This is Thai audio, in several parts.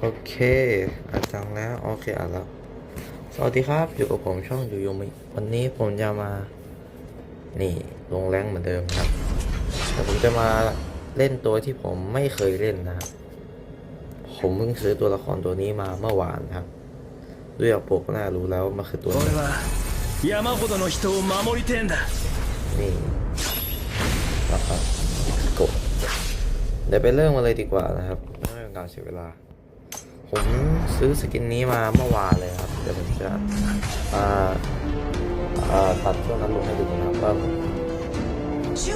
โอเคอัดจังแล้ว โอเคอัดแล้ว สวัสดีครับ อยู่กับผมช่องอยู่ยูมิวันนี้ผมจะมา นี่ลงแรงเหมือนเดิมครับ แต่ผมจะมาเล่นตัวที่ผมไม่เคยเล่นนะครับ ผมเพิ่งซื้อตัวละครตัวนี้มาเมื่อวานครับ ด้วยปกหน่ารู้แล้วมันคือตัวนี้นี่นะครับกดเดี๋ยวไปเริ่มมาเลยดีกว่านะครับไม่เป็นการเสียเวลา ผมซื้อสกินนี้มาเมื่อวานเลยครับ เดี๋ยวผมจะอ่าอ่าตัดช่วงนั้นลงให้ดูนะครับว่าผม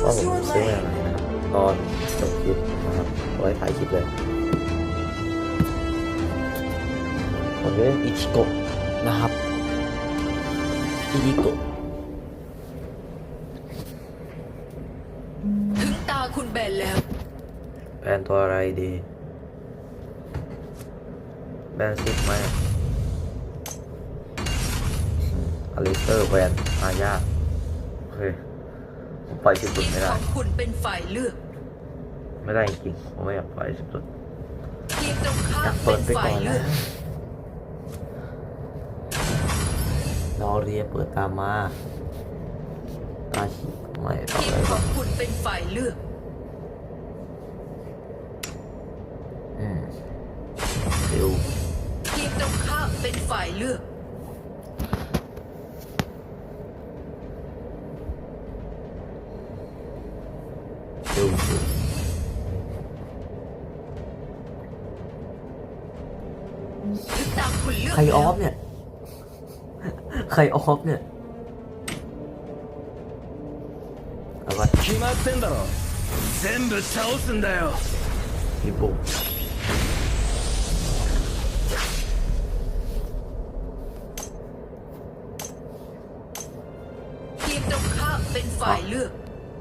ว่าผมซื้อมาอย่างไรนะครับตอนจบคลิปนะครับเอาไว้ถ่ายคลิปเลยผมจะเล่นอิชิโกะนะครับอิชิโกะถึงตาคุณแบนแล้วแบนตัวอะไรดี แบนซิกไหมอลิสเตอร์แบนอายาโอเคผมปล่อยสิบตุทีดมไม่ขได้องคุณเป็นฝ่ายเลือก ไม่ได้จริงๆผมไม่อยากปล่อยสิบตุดทีมตรงข้าอยามกเป็เปิดนไปฝ่าก่ยอนเลืนะอกรอเรียเปิดตามมาตาชิไม่ต่อทีมอะไรขบ้าองงคุณเป็นฝ่ายเลือก อืม เป็นฝ่ายเลือก เร็วสุด ถึงตาคุณเลือก ใครออฟ แล้ว เนี่ย ใครออฟเนี่ยเอาไป 決まってんだろ全部倒すんだよ พี่ปุ๊ ที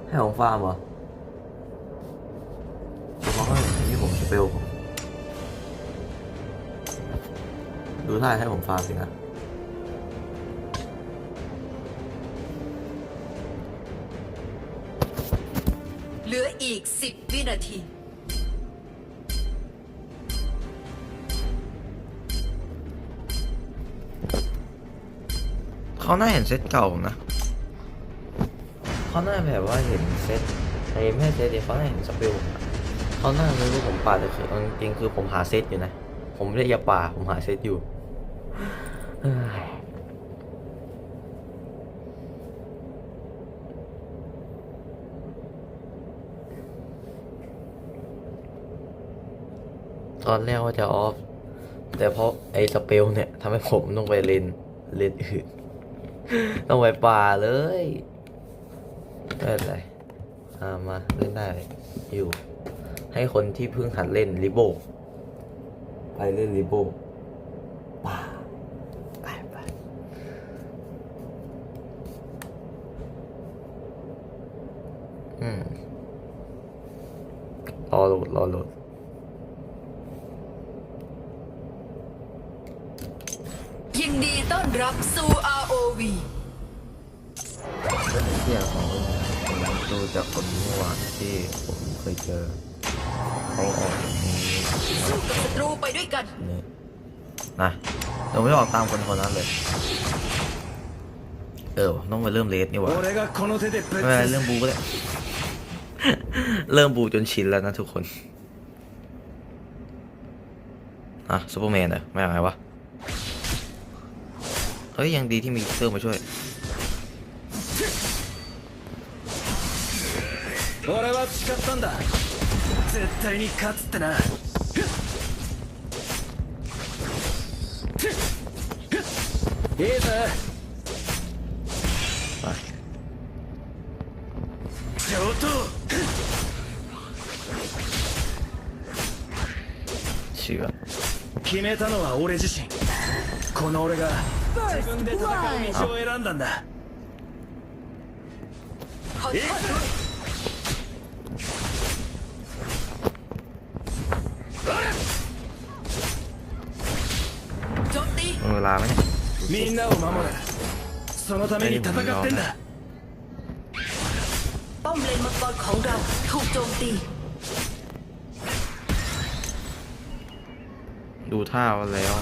ให้ผมฟาร์มเหรอผมว่าให้ที่ผมสเปลผมดูท่าให้ผมฟาร์มสินะเหลืออีก 10 วินาที เขาน่าเห็นเซตเก่าผมนะ เขาน่าแบบว่าเห็นเซตไอ้ไม่เซตเดียวเขาน่าเห็นสเปลเขาน่ารู้ว่าผมป่าแต่คือจริงคือผมหาเซตอยู่นะ ผมไม่ได้ยาป่าผมหาเซตอยู่ตอนแรกว่าจะออฟ แต่เพราะไอ้สเปลเนี่ยทำให้ผมต้องไปเลนเลนอื่น ต้องไปป่าเลย ไม่เป็นไรอ่ามาเล่นได้อยู่ ให้คนที่เพิ่งหัดเล่นริโบไปเล่นริโบป่าไปไปอืมรอโหลดรอโหลดยินดีต้อนรับสู่ ROV เรื่องเที่ยของผม ดูจากคนเมื่อวานที่ผมเคยเจอเขาออกสู้กับศัตรูไปด้วยกันนี่นะเราไม่ออกตามคนคนนั้นเลย เออต้องไปเริ่มเลสนี่หว่าไม่เริ่มบูก็ได้เริ่มบูจนชินแล้วนะทุกคนอะซูเปอร์แมนเนี่ยไม่เอาไงวะเฮ้ยยังดีที่มีเซอร์มาช่วย 俺は誓ったんだ。絶対に勝つってな。いいぜ。上等。違う。決めたのは俺自身。この俺が自分で戦う道を選んだんだ。い。くぞาไหมเนี่ย みんなを守るそのために戦ってんだ ป้อมเลนมังกรของเราถูกโจมตี ดูท่ามาแล้ว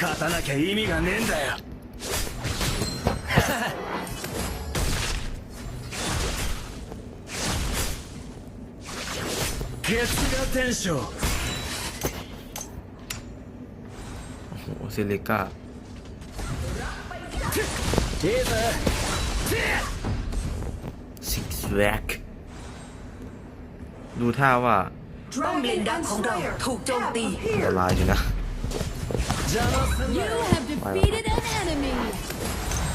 勝たなきゃ意味がねえんだよ が天章 โอ้ซิลิก้า いいぜ ซิกแวกดูท่าว่า ป้อมเลนดักของเราถูกโจมตี อันตรายอยู่นะ 邪魔すんな You よ have defeated an enemy.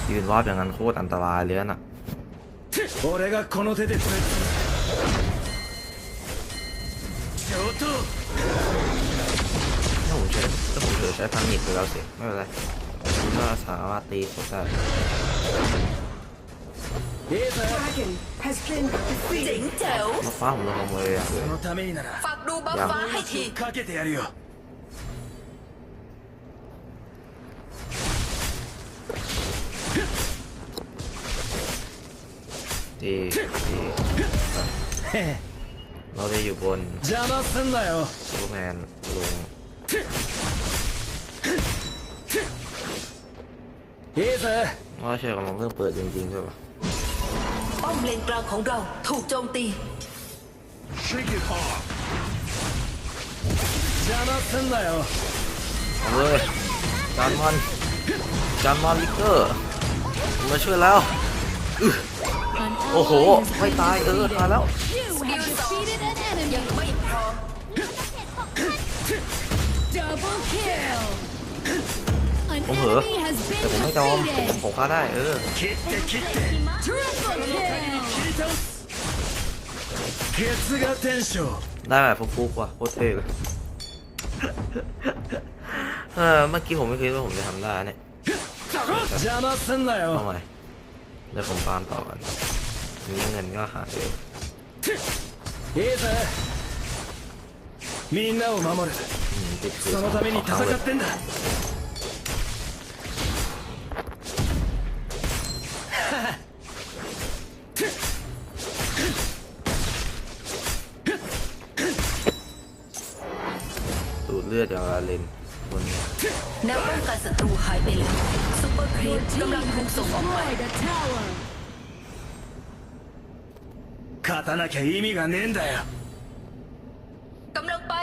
ยืนวาบอย่างนั้นโคตรอันตรายเลยน่ะ 那我觉得这不是在些他们也不没有来查了第一步在 hesclinthequeen เราจะอยู่บนซูเปอร์แมนลุงว่าเชื่อกำลังเรื่องเปิดจริงๆใช่ปะป้อมเลนกลางของเราถูกโจมตี Shake it off. เอาเลยจานมอนจานมอนลิกเกอร์มาช่วยแล้ว โอ้โห ไม่ตายเออตายแล้ว defeated an enemy. ยังไม่พร้อม Double kill. An ผมเผลอ enemy has แต่ผม been ไม่จอมผม defeated. ผมฆ่าได้เออ 切って切って Triple kill. 切り倒す月が天章 ได้แบบฟุกๆว่ะโคตรเท่เลย เออเมื่อกี้ผมไม่คิดว่าผมจะทำได้เนี่ย 邪魔すんな ทำ よ ไมเดี๋ยวผมฟาร์มต่อกันนี้เงินก็หาเร็ว いいぜみんなを守る อืมติดคือ そ ส の อง ために ครั้งเลย 戦ってんだ ดูดเลือดอย่างอาเลนคนนี้ แนวป้องกันศัตรูหายไปแล้วซุปเปอร์ครี Your ป team กำลังถูก has ส่งออกไป destroyed a tower. 勝たなきゃ意味がねえんだよ กำลังไป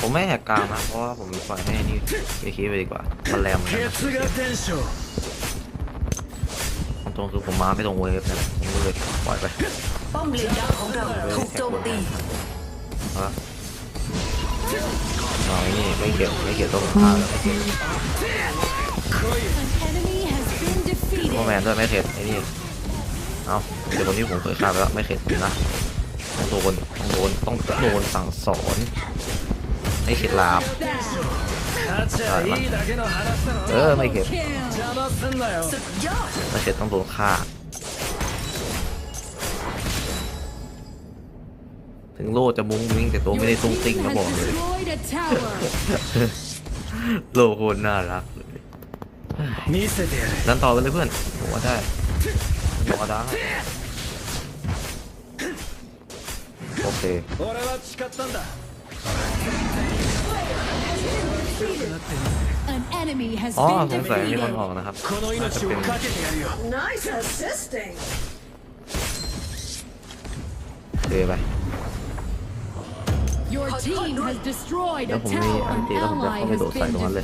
ผมไม่แหกกลางนะเพราะว่าผมปล่อยให้นี่ไปคิดไปดีกว่ามันแรงเหมือนกันนะ 月が天章 ตรงๆคือผมมาไม่ตรงเวฟนะผมก็เลยปล่อยไป ป้อมเลนดักของเราถูกโจมตี เอาละเอาไอ้นี่ไม่เกี่ยวไม่เกี่ยวต้องฆ่าแล้วไม่เกี่ย โอแมนด้วยไม่เข็ดไอ้นี่ เอาเดี๋ยวคนที่ผมเคยฆ่าไปแล้วไม่เข็ดนะต้องโดนต้องโดนต้องโดนสั่งสอนไม่เข็ดลาบเออไม่เข็ดไม่เข็ดต้องโดนฆ่า ถึงโลจะมุ้งมิ้งแต่ตัวไม่ได้ตุ้งติ้งนะบอกเลย โลโคนน่ารักเลย ดันต่อไปเลยเพื่อนหัวได้หัวได้โอเคอ๋อสงสัยมีคนออกนะครับน่าจะเป็นเดไปแล้วผมมีอันตีแล้วผมจะเข้าไปโดดใส่ตรงนั้นเลย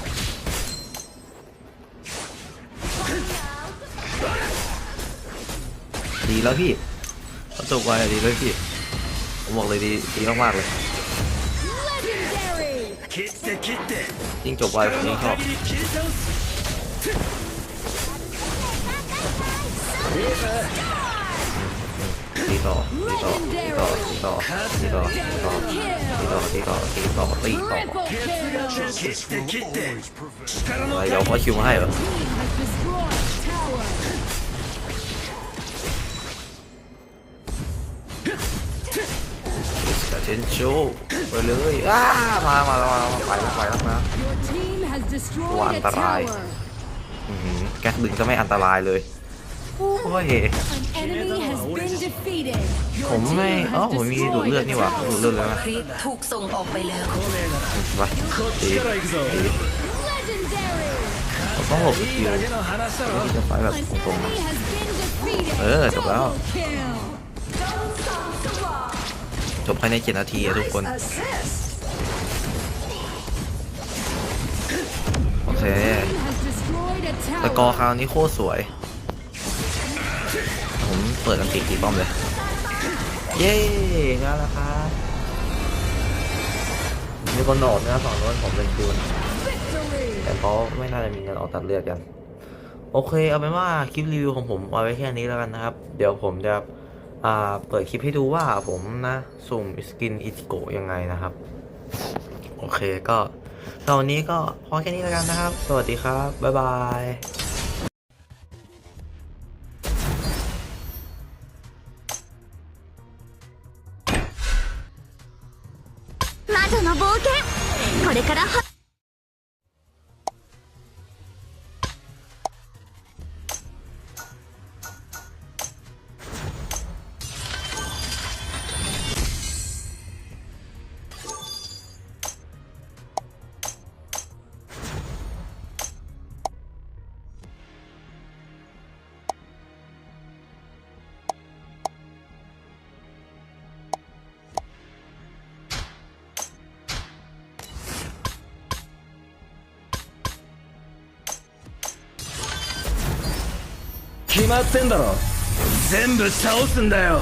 ดีแล้วพี่เขาจบไวดีเลยพี่ผมบอกเลยดีดีมากๆเลยยิงจบไวผมยิ่งชอบตีต่อตีต่อตีต่อตีต่อตีต่อตีต่อตีต่อตีต่อตีต่อตีต่ออะไรยอมว่าคิวมาให้เหรอ นชูไปเลยอ้ามามามามาไปแล้วไปแล้วนะอันตรายแก๊สดึงก็ไม่อันตรายเลยโอ้ยผมไม่เออ has ผมมีดูดเลือดนี่หว่า tower. ดเลือดแล้วนะถูกส่งออกไปแล้ว ไปตีตี Legendary. ผมต้องหลบสกิล An ที่จะไปแบบ enemy ตรงนะเออจบแล้ว จบภายในเจ็ดนาทีอะทุกคน โอเค Team has destroyed a แต่กอ tower. คราวนี้โคตรสวย ผมเปิดอันติตีป้อมเลย เย้ได้แล้วครับมีคนโหนดนะฝั่งโน้นผมเป็นคิวนะ Victory. แต่เขาไม่น่าจะมีเงินออกตัดเลือดกัน โอเคเอาเป็นว่าคลิปรีวิวของผมเอาไว้แค่นี้แล้วกันนะครับ เดี๋ยวผมจะอ่า เปิดคลิปให้ดูว่าผมนะสุ่มสกินอิจิโกยังไงนะครับ โอเคก็ตอนนี้ก็พอแค่นี้แล้วกันนะครับ สวัสดีครับ บ๊ายบาย 決まってんだろ。全部倒すんだよ。